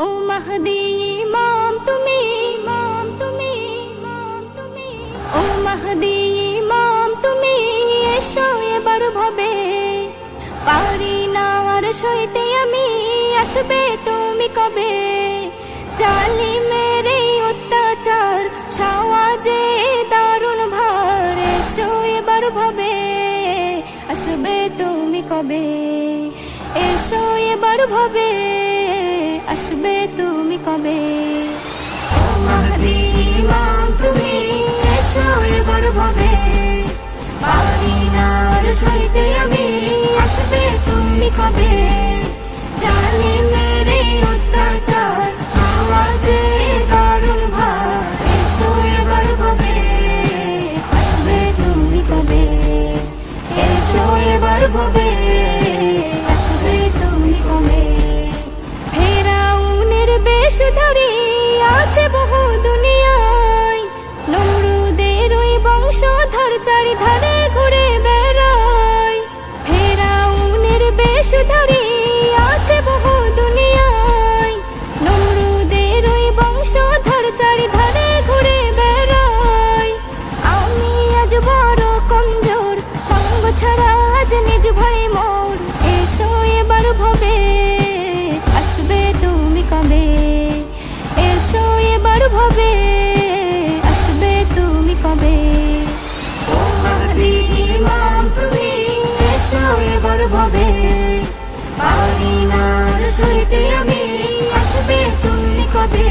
ও মাহদি ইমাম, তুমি ইমাম তুমি ইমাম, তুমি। ও মাহদি ইমাম, তুমি এসো এবার ভাবে। পারি না আর সইতে আমি, আসবে তুমি কবে? জালি মেরে অত্যাচার, সওয়াজে দারুণ ভার, এসো এবার ভাবে। আসবে তুমি কবে? এসো এবার ভাবে। আসবে তুমি কবে? তুমি এসো এবার ভাবে। পারি না সইতে আমি আসবে তুমি কবে? ধরে আছে বহু দুনিয়ায়। নমরুদের বংশধর চারিধারে ঘুরে বেড়ায়। ফেরাউনের বেশ আছে বহু দুনিয়ায়। নমরুদের বংশধর চারিধারে ঘুরে বেড়ায়। আমি আজ বড় কমজোর, সঙ্গ ছাড়া আজ নিজ ভাই মোর। এসো এবার ভবে এবার ভবে আসবে তুমি কবে? তুমি এসো এবার ভবে। পারি না সইতে আমি আসবে তুমি কবে?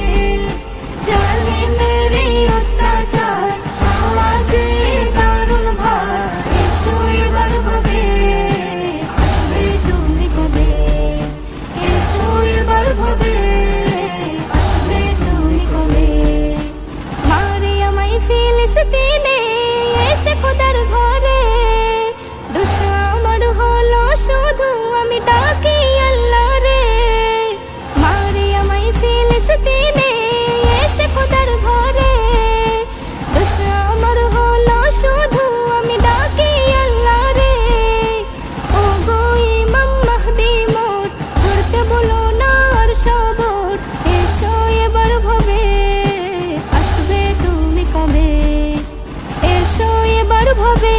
এবার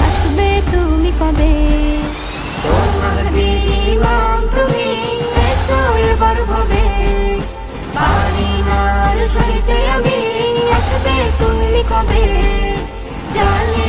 আসবে তুমি কবে? তুমি এসো এবার ভবে। পারি না আর আমি আসবে তুমি কবে? জানি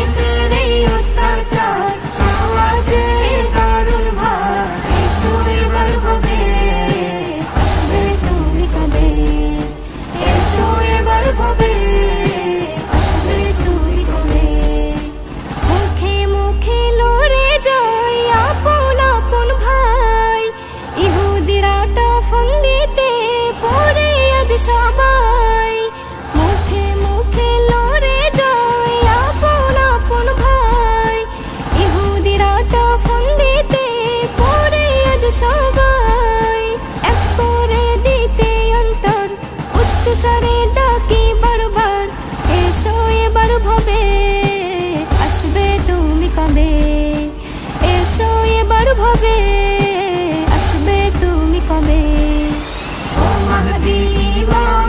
সবাই মুখে মুখে লড়ে যায় আপন আপন ভাই। ইহুদিরা তা ফোন দিতে পড়ে আজ সবাই। এক করে দিতে অন্তর উচ্চ স্বরে ডাকি বারবার। এসো এবার ভবে আসবে তুমি কবে? এসো এবার ভবে আসবে তুমি কবে? Oh, Mahdi. love.